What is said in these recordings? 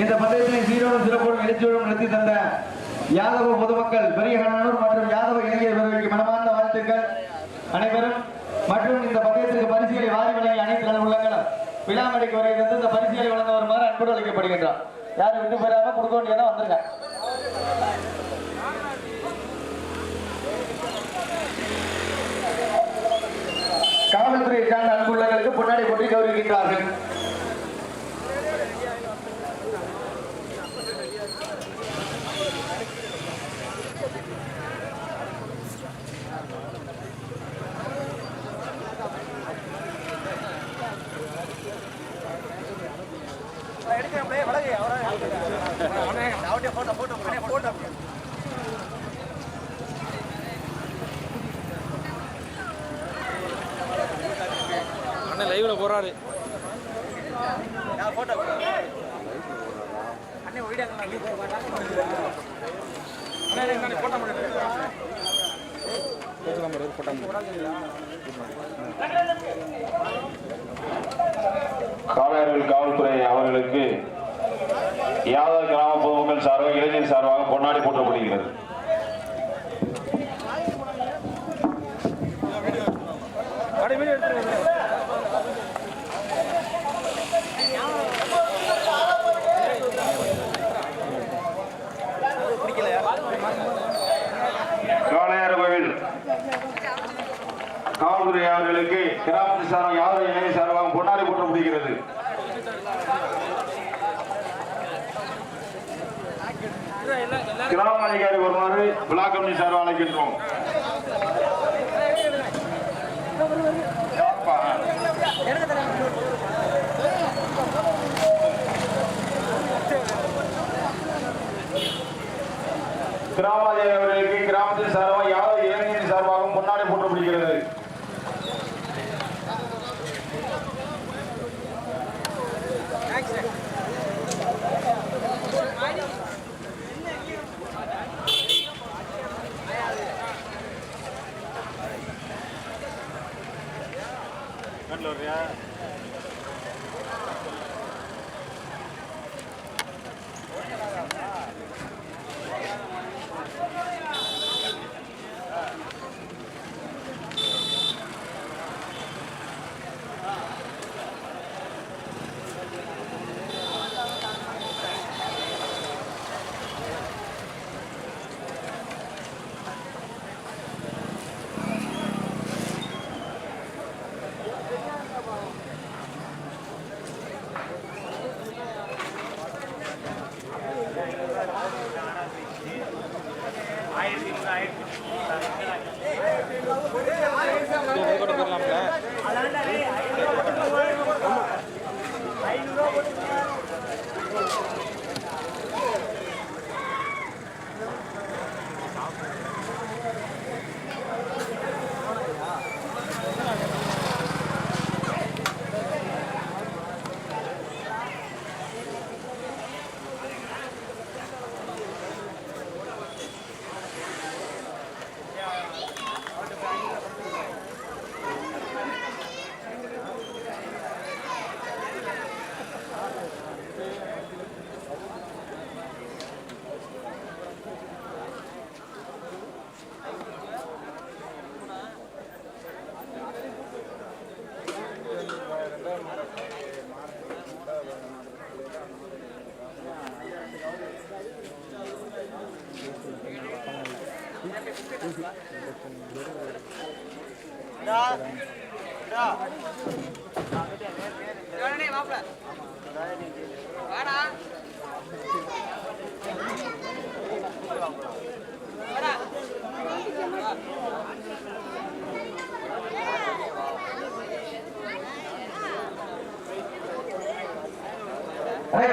இந்த பந்தயத்தினை சீரோடு சிறப்போடு எழுச்சியோடும் நடத்தி தந்த யாதவ பொதுமக்கள் பெரியகண்ணனூர் மற்றும் யாதவ இளைஞர் மனமார்ந்த வாழ்த்துக்கள் அனைவரும். மற்றும் இந்த பந்தயத்திற்கு பரிசுகளை வாரி வழங்கிய அனைத்து நல உள்ளங்களும் விழா வரை இருந்து இந்த பரிசுகளை வழங்க வருமாறு அன்போடு அழைக்கப்படுகின்றார். யாரும் விட்டு போயிடாம கொடுக்க வேண்டியதான் வந்துருங்க. காவல்துறையை சார்ந்த அன்புள்ளங்களுக்கு பொன்னாடி போட்டி கௌரவிக்கின்றார்கள். அண்ணன் லைவ்ல போறாரு. காவேரிகள் காவல்துறை அவர்களுக்கு யாதவ கிராம பொதுமக்கள் சார்பாக இளைஞர் சார்பாக பொன்னாடி போற்றப்படுகிறது. காளையார் கோவில். காவல்துறை அவர்களுக்கு கிராமத்து சார்பாக யாதவ இளைஞர் சார்பாக பொன்னாடி போற்றப்படுகிறது. கிராம அதிகாரி வருமாறு விழா கமிட்டி சார்பாக அழைக்கின்றோம். கிராம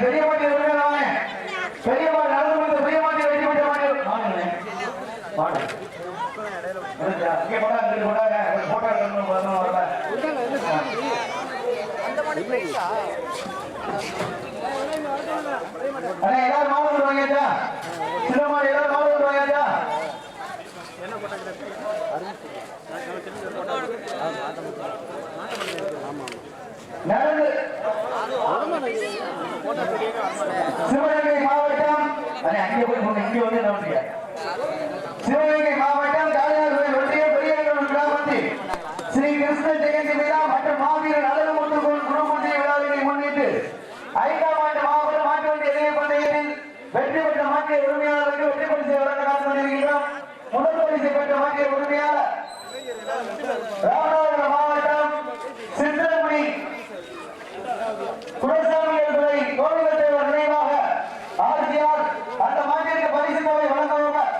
பெரிய மாட்டி இருக்காங்க வாங்க. பெரிய மாட்டி நடந்து முடிந்த பெரிய மாட்டி வெட்டி விட்ட மாட்டி வாங்க அண்ணே. வாங்க. இங்க போடா, இங்க போடா, போட்டோ வரணும் வரணும் வரல அண்ணா எல்லாரும் மாவு வாங்கியாச்சா சின்னம்மா எல்லாரும் மாவு வாங்கியாச்சா சிவகங்கை மாவட்டம் அங்கே போய் இங்கே வந்து என்ன பண்றீங்க? சிவகங்கை மாவட்டம் காளியார்கோவில் ஒன்றியம் பெரியநல்லூர் கிராமத்தில் ஸ்ரீ கிருஷ்ண ஜெயந்தி விழா மற்றும் மாவீரர் அழகுமுத்துக்கோன் குருமூர்த்தி விழாவினை முன்னிட்டு ஐந்தாம் ஆண்டு மாவட்ட மாட்டு வண்டி இணைய பந்தயத்தில் வெற்றி பெற்ற மாட்டிய உரிமையாளருக்கு வெற்றி பரிசை வழங்க காத்து கொண்டிருக்கிறோம் முதல் பரிசை பெற்ற மாட்டிய உரிமையாளர் ராமநாதபுரம் மாவட்டம் சித்திரமுடி குலசாமிகள் துறை கோவிலத்தேவர் நினைவாக ஆர்ஜிஆர் அந்த மாட்டிற்கு பரிசு தொகை வழங்குபவர்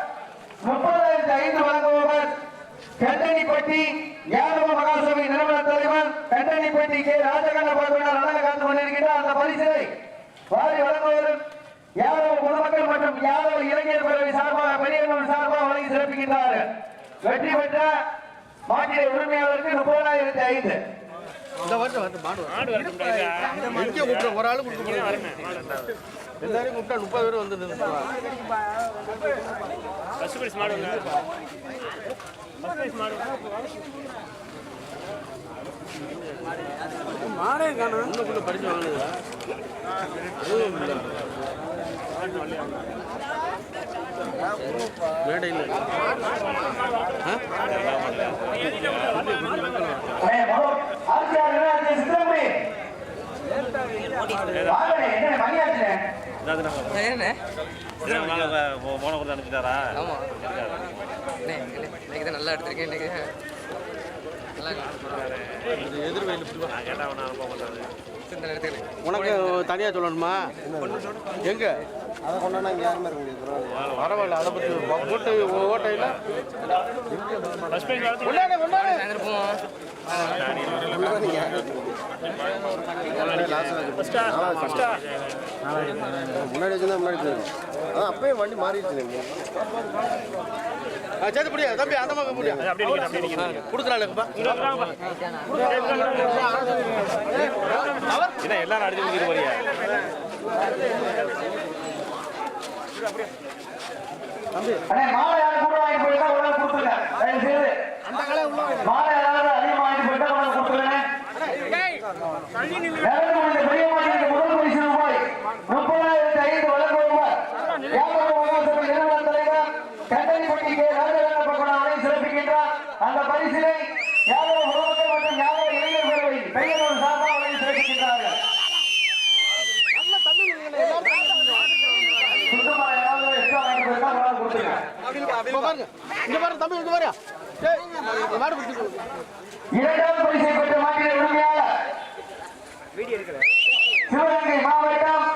முப்பதாயிரத்தி ஐந்து வழங்குபவர் கண்டனிப்பட்டி யாதவ மகாசபை நிறுவன தலைவர் கண்டனிப்பட்டி கே ராஜகண்ண பார்வையாளர் நலங்க காத்து கொண்டிருக்கிறார் அந்த பரிசினை வாரி வழங்குவவர் யாதவ பொதுமக்கள் மற்றும் யாதவ இளைஞர் பேரவை சார்பாக பெரியவர்கள் சார்பாக வழங்கி சிறப்பிக்கின்றார்கள் வெற்றி பெற்ற மாட்டிய உரிமையாளருக்கு முப்பதாயிரத்தி ஐந்து. இந்த வருஷம் வந்து மாடு ஒரு ஆளு கொடுக்க முடியும் எல்லாரையும் கூப்பிட்டா முப்பது பேர் வந்து மாடே காணும். படிச்சு வாங்கினதா மேடையில் போன இன்னைக்கு தான் நல்லா எடுத்திருக்கேன் இன்னைக்கு நல்லா எதிர்வெயில் நான் கேட்டா அவனை அனுப்ப மாட்டாரு சிந்தனை எடுத்துக்கிறேன் உனக்கு தனியாக சொல்லணுமா? எங்க? அதை கொண்டாடா இங்கே யாருமே இருக்க முடியாது பரவாயில்ல அதை பற்றி போட்டு ஓட்டையில் முன்னாடி வச்சுருந்தா. முன்னாடி அதான் அப்பயே வண்டி மாறிடுச்சு. ஆ சரி முடியாது தம்பி அந்த பக்கம் முடியாது கொடுக்குறாளுப்பா என்ன எல்லாரும் அடிச்சு முடிக்கிற போறியா அண்ணே மாலை யாரும் கூட வாங்கி போயிட்டா உடனே கொடுத்துருங்க. மாலை யாராவது அதிகமாக வாங்கி போயிட்டா உடனே கொடுத்துருங்க நரேந்திர மோடி பெரிய மாநிலத்துக்கு முதல் பரிசு ரூபாய் முப்பதாயிரத்தி ஐந்து வழங்குவார் யாதவ மகாசபை நிறுவன தலைவர் கண்டனிப்பட்டி கே ராஜகண்ண பகவானை சிறப்பிக்கின்றார் அந்த பரிசினை யாதவ பொதுமக்கள் மற்றும் யாதவ இளைஞர் பேரவை பெரியவர் சார்பாக வழங்கி சிறப்பிக்கின்றார்கள் சுத்தமா யாராவது எக்ஸ்ட்ரா வாங்கி போயிட்டா உடனே கொடுத்துருங்க இப்போ பாருங்க இங்க பாருங்க தம்பி இங்க பாரு டேய், இந்த மாடு பிடிச்சி இரண்டாவது பரிசை பெற்ற மாட்டின உரிமையாளர் சிவகங்கை மாவட்டம்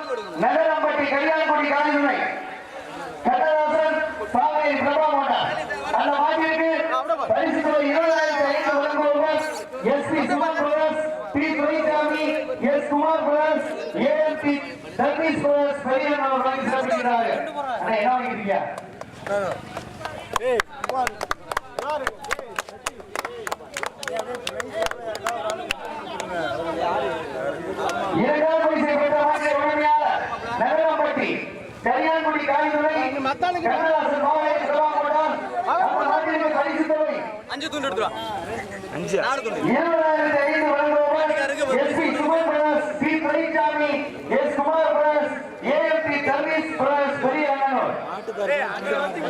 நகரம்பட்டி கல்யாண்குடி காலிதுறை கண்ணதாசன் சாலை பிரபா மாட்டார் அந்த மாட்டிற்கு பரிசு தொகை இருபதாயிரத்தி ஐந்து வழங்குபவர் S P Suman brothers P Duraisamy S Kumar brothers A L P service brothers பெரியன் அவர் வழங்கி அண்ணா, என்ன வாங்கிக்கிறீங்க இரண்டாவது பெற்ற மாநில உரிமையாளர் நகரம்பட்டி கரியான்குடி காய்துறை கண்ணதாசன் மாவட்ட அஞ்சு துண்டு எடுத்துருவா இருபதாயிரத்தி ஐந்து S P Suman brothers P Duraisamy S Kumar brothers A M P பெரிய அண்ணனூர்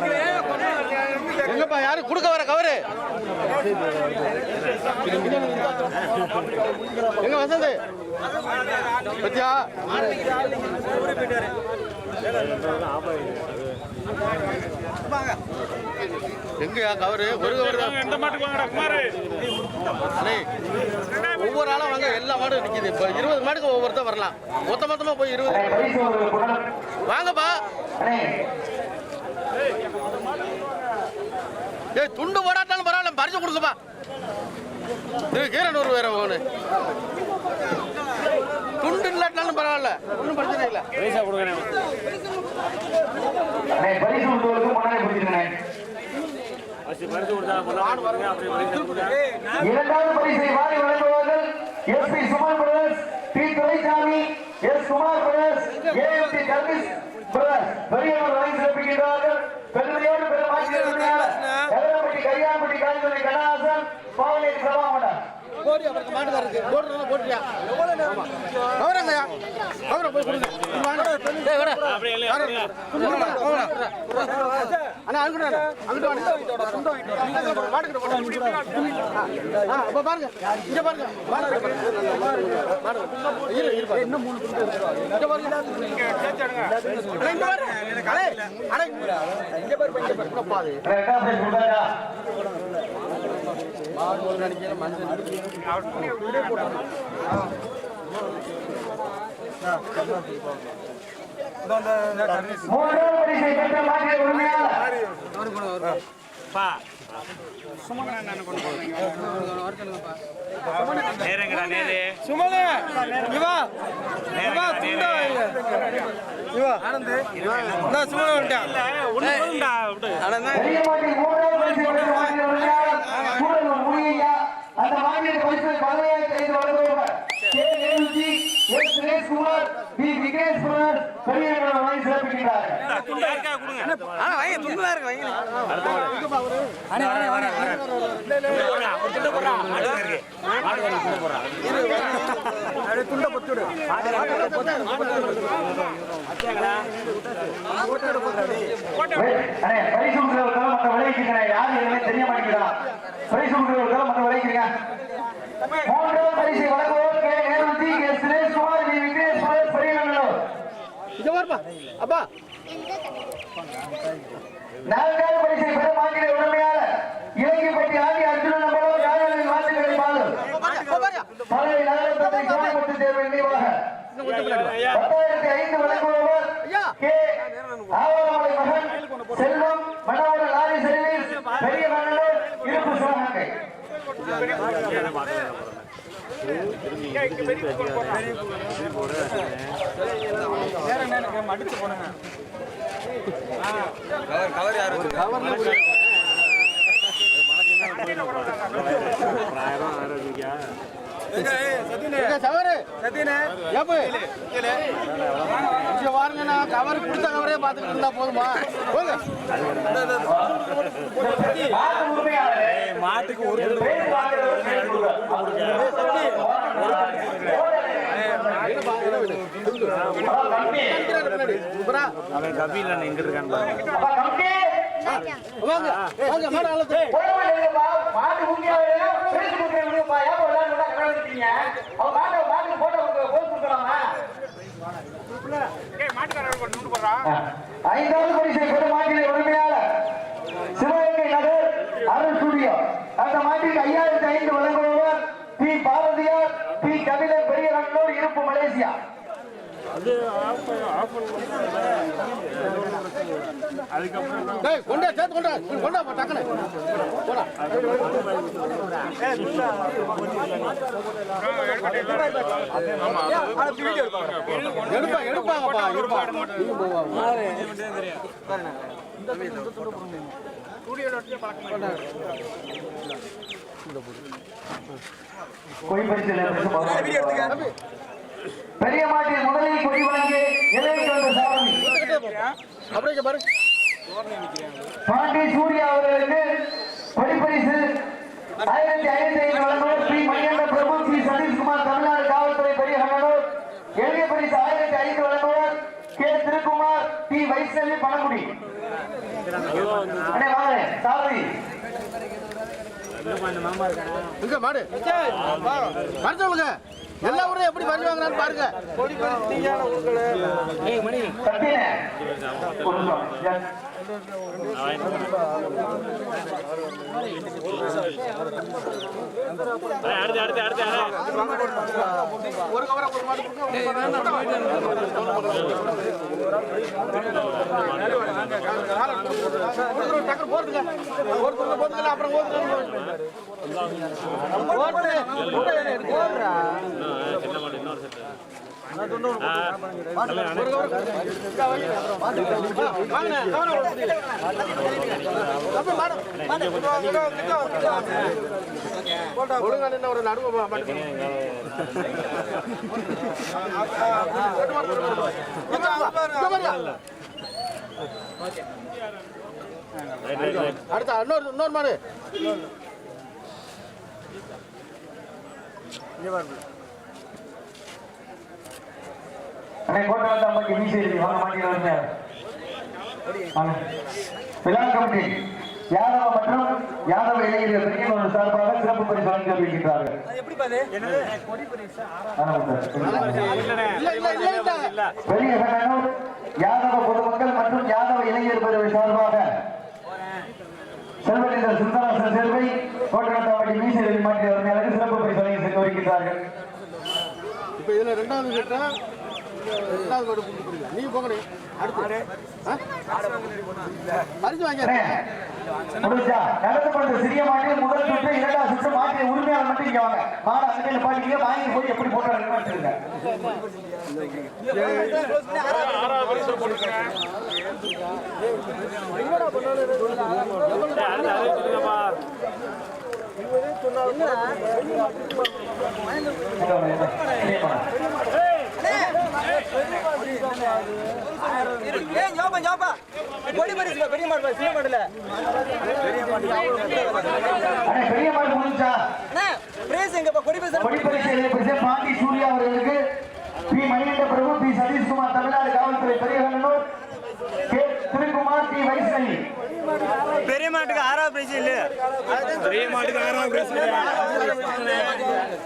எங்கப்பா யாரு கொடுக்க வர கவரு. எங்க வசந்த்? பத்தியா? எங்கயா கவரு? ஒரு கவர் எந்த மாட்டுக்கு வாங்கடா குமாரு? அண்ணே, ஒவ்வொரு ஆளும் வாங்க எல்லா மாடும் நிக்குது. இப்போ இருபது மாடுக்கு ஒவ்வொருத்தர் வரலாம். மொத்த மொத்தமா போய் இருபது. வாங்கப்பா அண்ணே, ஏய் துண்டு போடாட்டாலும் பரவாயில்ல பறிச்சு கொடுங்கப்பா இது கீரனூர் வேற ஒன்று துண்டு இல்லாட்டாலும் பரவாயில்ல ஒன்றும் பிரச்சனை இல்லை. பைசா கொடுக்குறேன். பரிசு உங்களுக்கு முன்னாடி பிடிச்சிருக்கேன் இரண்டாவது பரிசை வாரி வழங்குவார்கள் S P Suman brothers D Duraisamy S Kumar brothers A M D கர்மிஸ் brothers. பெரியவர் வழங்கி சிறப்பிக்கின்றார்கள். பெருமையோடு கையாம்பட்டி காய்கறி கண்ணாசன் சபா போடி அவருக்கு மாட்டுக்காரருக்கு போடுறதா போட்டுறியா கவரங்கய்யா. போய் கொடுங்க. வாங்க. கவரம். அண்ணா அங்கிட்டு. அங்கிட்டு அப்ப பாருங்க. இங்க. இன்னும் மூணு இருக்கு. இங்க பாருங்க. இங்க பாருங்க. அடே, அடே, இங்க பாரு, இங்க பாரு. என்னப்பா அது? ரெண்டாவது இவா இவா துண்டா இவா இந்த சுமலே வந்துட்டான் பெரிய மாட்டி மூன்றாவது பரிசு பெற்ற மாற்றிய உரிமையாளர் கூடலூர் முனியையா அந்த மாநில கமிஷனர் பதவியை ஐந்து வழங்குவார் சுரேஷ்குமார் பி. விக்னேஷ் குமார் பெரியவர்கள் வாங்கி சிறப்பிக்கிறார்கள் அண்ணே, பரிசு மற்ற விளைவிக்கிறீங்க யாரு எதுவுமே தெரிய மாட்டேங்கிறா பரிசு மற்ற விளைவிக்கிறீங்க மூன்றாவது பரிசை வழங்குவோர் K Nehruji K Sureshkumar V Vignesh Kumar பெரியவர்கள் பாருப்பா. அப்பா. நான்காவது பரிசை பெற மாநில உரிமையாளர் இலங்கைப்பட்டி ஆண்டி அர்ஜுனன் நம்பரும் யாழின் வாழ்த்துக்களை பாலும் பழைய நகரத்தை கோயம்புத்தூர் தேர்வு நினைவாக. பத்தாயிரத்தி ஐந்து வழங்குபவர் கே. ஆவரமலை மகன் செல்வம் மனோகர லாரி சர்வீஸ் பெரிய மன்னர் இருப்பு சிவகங்கை எங்க சவரு சத்தியனே ஏப்பு இங்க கவர் கொடுத்த கவரே இருந்தா போதுமா மாட்டுக்கு ஒரு பேர் வாங்குறவர் பேர் சூப்பரா வாங்க. வாங்க மாட்டு மாட்டு போட்டோ ஐந்தாவது உரிமையாளர். அந்த மாட்டிற்கு ஐயாயிரத்தி ஐந்து வழங்குபவர் பி. பாரதியார் பி. கபிலன் பெரிய நல்லூர் இருப்பு மலேசியா. டேய் கொண்டா சேர்த்து கொண்டா. கொண்டா டக்குனு. போடா. எடுப்பா எடுப்பாங்கப்பா எடுப்பா. பெரிய மாட்டின் முதலில் கொடி வாங்கி இலைக்கு வந்த சாமி. அப்படியே இங்க பாரு. பாண்டி சூர்யா அவர்களுக்கு படிப்பரிசு ஆயிரத்தி ஐநூத்தி ஐந்து வழங்குவோர் ஸ்ரீ மணிகண்ட பிரபு ஸ்ரீ சதீஷ்குமார் தமிழ்நாடு காவல்துறை பெரிய கண்ணனூர். எளிய பரிசு ஆயிரத்தி ஐந்து வழங்குவோர் கே. திருக்குமார் டி. வாங்க சாரதி இங்க மாடு. வர சொல்லுங்க எல்லா ஊரையும் எப்படி வரி வாங்குறான்னு பாருங்க. சத்தியனே ஒரு நிமிஷம். Yes. ஒரு கவரை ஒரு மாடு கொடுங்க. போட்டுங்க. அப்புறம் ஓட்டுங்க. ஓட்டு. போடுறா. வாங்கண்ணே கவனம் கொடுத்துட்டு. தம்பி, மாடு. ஒழுங்கா நின்னு ஒரு நடுவு அடுத்த இன்னொரு இன்னொரு மாடு. அண்ணே கோட்டை வந்து அம்மாக்கு மீசை இருக்கு வாங்க விழா கமிட்டி யாதவ மற்றும் யாதவ இளைஞர்கள் பிரிவினர் சார்பாக சிறப்பு பரிசு வழங்கி வருகின்றார்கள் ஆமாம் சார். இல்ல இல்ல இல்ல இல்ல பெரிய சங்கனூர் யாதவ பொதுமக்கள் மற்றும் யாதவ இளைஞர் பிரிவு சார்பாக செல்வனிந்தர் சுந்தராசன் செல்வை கோட்டனத்தாவட்டி மீசை மாற்றி வருமையாளர்கள் சிறப்பு பரிசு வழங்கி சென்று வருகின்றார்கள் இப்ப இதுல ரெண்டாவது ரெண்டாவது மாடு புடிச்சு போடுங்க நீங்க போங்கண்ணே அடுத்து? பரிசு வாங்க நடந்து கொண்ட சிறிய மாட்டில் முதல் சுற்று இரண்டாவது சுற்று மாட்டிய உரிமையாளர் மட்டும் இங்க வாங்க மாடு அங்கே பாட்டிங்க வாங்கி போய் எப்படி போட்டாங்க ஏன் ஜோப்பா ஜோப்பா கொடி பரிசுல பெரிய மாடு சின்ன மாடுல பெரிய மாடு முடிஞ்சா பிரேஸ் கொடி பாண்டி சூர்யா அவர்களுக்கு பி மணிகண்ட பிரபு பி சதீஷ்குமார் தமிழ்நாடு காவல்துறை கே திருக்குமார் பெரிய மாட்டுக்கு பிரைஸ் இல்ல பெரிய மாட்டுக்கு ஆறாம் பிரைஸ்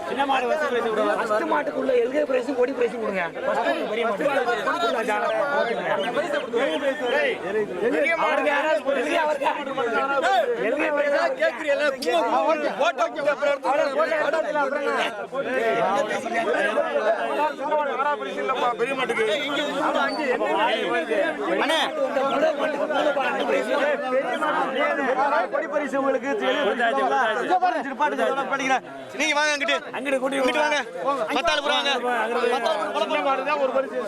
சின்ன மாடு வச்சு பிரைஸ் விடுவாங்க ஃபர்ஸ்ட் மாட்டுக்குள்ள எல்கே பிரைஸும் கொடி பிரைஸும் கொடுங்க பெரிய பெரிய மாடுக்கு ஆறாவது எல்கே பிரைஸா கேக்குறீல போட்டோ பெரிய மாட்டுக்கு நீங்க வாங்க அங்கிட்டு. அங்கிட்டு கூட்டி இங்கிட்டு வாங்க. மத்தாள் போறாங்க ஒரு பரிசு.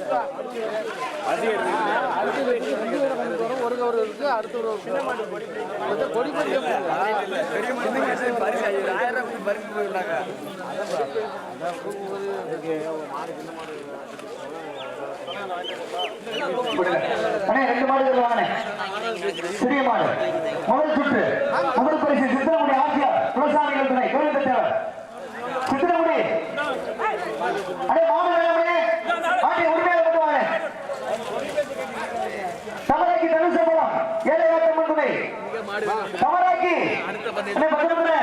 ஒரு ஒரு இருக்கு அடுத்த ஒரு கொடி கொடி அண்ணே ரெண்டு மாடு வாங்கினே சிறிய மாடு. முதல் சுற்று. முதல் பரிசு சித்திரமுடி ஆசியார் விவசாயிகள் துணை கோவில் தேவர் சித்திரமுடி. அடே மாடு வேணுமே மாட்டி உரிமையில மட்டும் வாங்க. தமராக்கி மூலம் ஏழை ஆட்டம் துணை. தமராக்கி. அண்ணே பதினொன்று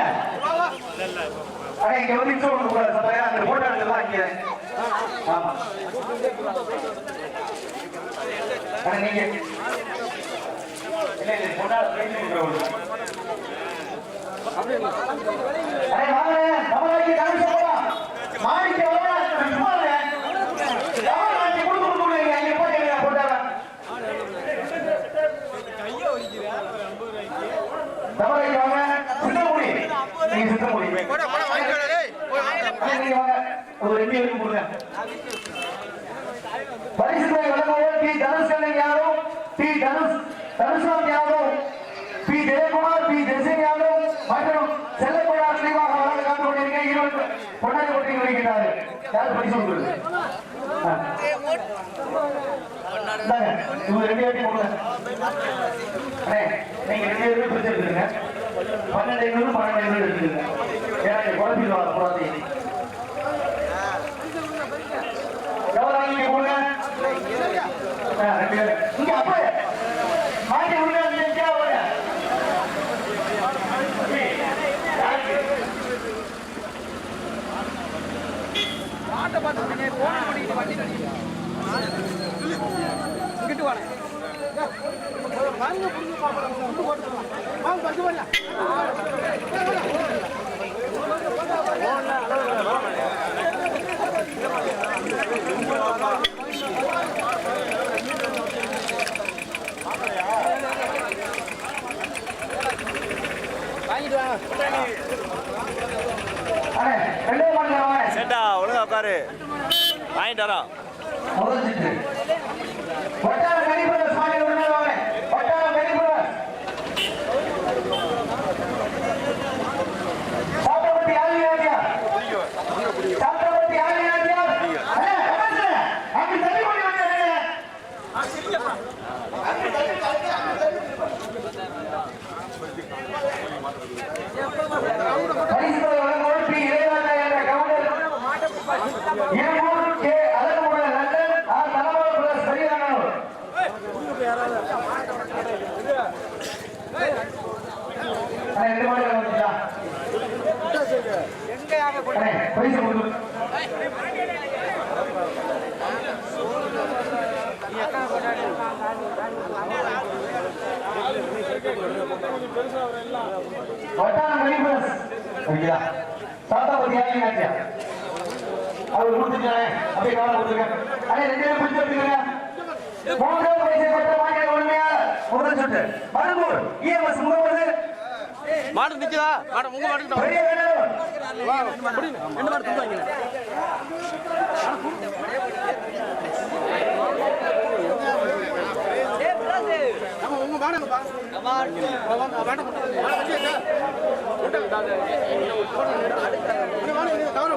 அடே இங்க ஒரு நிமிஷம் கூடாது. அந்த போட்டோ இங்க? ஆமா. நீங்க. இல்ல இல்ல பேசி அரே வாங்க நம்மளுக்கு கணக்கு போலாம் மாடிக்கு வரா சும்மா இல்ல யார் வாங்கி கொடுத்து கொடுங்க அங்க போட்டு போட்டாங்க தவறை வாங்க சின்ன முடி நீங்க சின்ன முடி நீங்க வாங்க ஒரு ரெண்டு கொடுங்க பரிசு தொகை வழங்குவோர் பி. தனுஷ்கண்ணன் யாதவ் பி. தனுஷ் தனுஷாம் யாதவ் பி. ஜெயக்குமார் பி. ஜெசிங் யாதவ் மற்றும் செல்லப்பையா ஸ்ரீவாக வழங்க காத்து கொண்டிருக்க இருவர் கொண்டாடி கொண்டு வருகிறார்கள் யார் பரிசு கொடுக்குறது? இவங்க ரெண்டு பேர்த்தையும் கொடுங்க. நீங்க ரெண்டு பேரும் பிரிச்சு பன்னெண்டு ஐநூறு பன்னெண்டு ஐநூறு எடுத்துருங்க ஏன்னா குழப்பிடுவாங்க குழந்தைங்க உறைஞ்சிட்டு ரெண்டு மாடு வந்துட்டா பைசா கொடுத்து தாத்தா பத்தி யாரையும் அவர் கொடுத்துட்டு அப்படியே கவலை கொடுத்துருக்கேன் அடே ரெண்டு பேரும் பிடிச்சு வச்சுக்கிறேன் மூன்றாவது பைசா கொடுத்து வாங்க உண்மையா முதல் சுட்டு மருங்கூர் இஎம்எஸ் முகமது மாடு நிக்குதா? மேடம் உங்க மாடு ரெண்டு மாடு தூக்குவாங்க உங்க மாடு தவறு.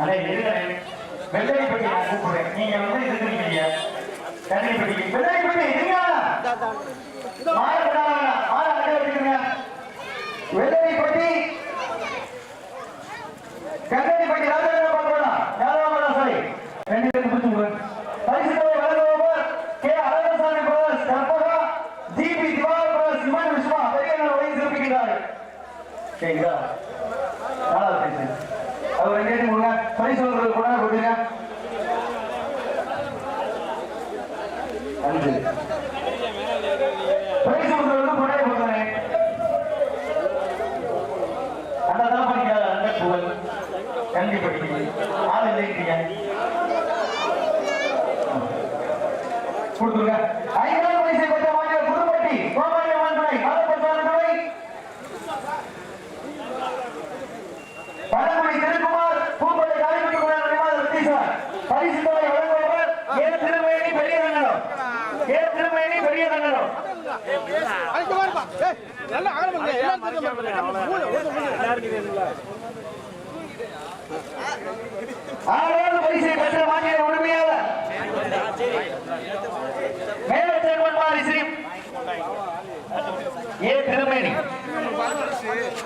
அதே எதிரே வெள்ளைப்பட்டி கூப்பிடுறேன். நீங்க வந்து எதிர்க்கிறீங்க கண்ணிப்பட்டி வெள்ளைப்பட்டி எதிர்க்கா மாறு மாறு அடை வச்சுக்கிறேன் கொடுங்க நன்றி ஆறாவது பரிசை பெற்ற மாநில உரிமையாளர் மேலர் சேர்மன்மாரி ஸ்ரீ ஏ திருமேனி.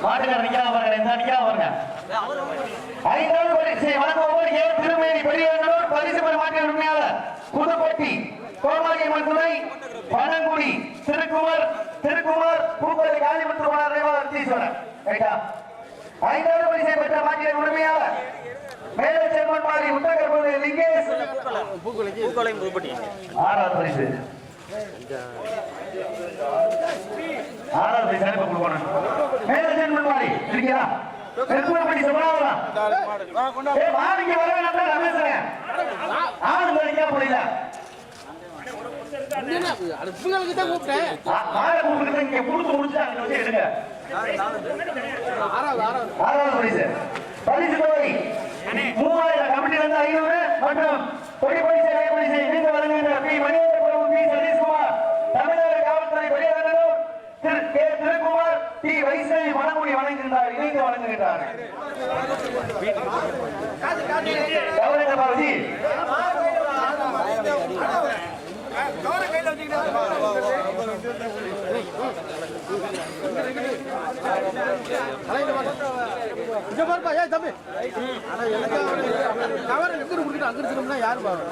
மாட்டுக்கார நிக்கலாம் பாருங்க இந்த நிக்கலாம் பாருங்க பரிசை வழங்குவோர் ஏ திருமேனி பெரிய பரிசு பெற மாநில உரிமையாளர் புதுப்பட்டி கோமாளி மண்துறை பழங்குடி திருக்குமர் திருக்குமர் பூக்கோளை காலி மற்றும் அறிவாளர் தீஸ்வரன் ரைட்டா ஐந்தாவது பரிசை பெற்ற மாட்டிய உரிமையாளர் மேலே செல்வன் மாறி உத்தரகர்பது லிங்கேஷ். பூக்கோளையும் ஆறாவது பரிசு ஆறாவது வர வேண்டாம் ஆடு கிடைக்கா புரியல. அடுப்புங்களுக்கு தான் கூப்பிட்டேன் இங்க கொடுத்து மூவாயிரம் கமிட்டில இருந்து ஐநூறு மற்றும் பொடி பரிசு கை பரிசு பி மணிகண்ட பிரபு பி சதீஷ்குமார் தமிழ்நாடு காவல்துறை வெளியாளர் திரு கே திருக்குமார் டி வைஷ்ணவி வனமுடி வழங்குகின்றார் இணைந்து வழங்குகின்றார் கவலைங்க பாரதி. இங்க பாருப்பா ஏய் தம்பி ஆனா எனக்கு கவர் எங்க கொடுத்துட்டு அங்க இருக்கணும்னா யாரு பாரு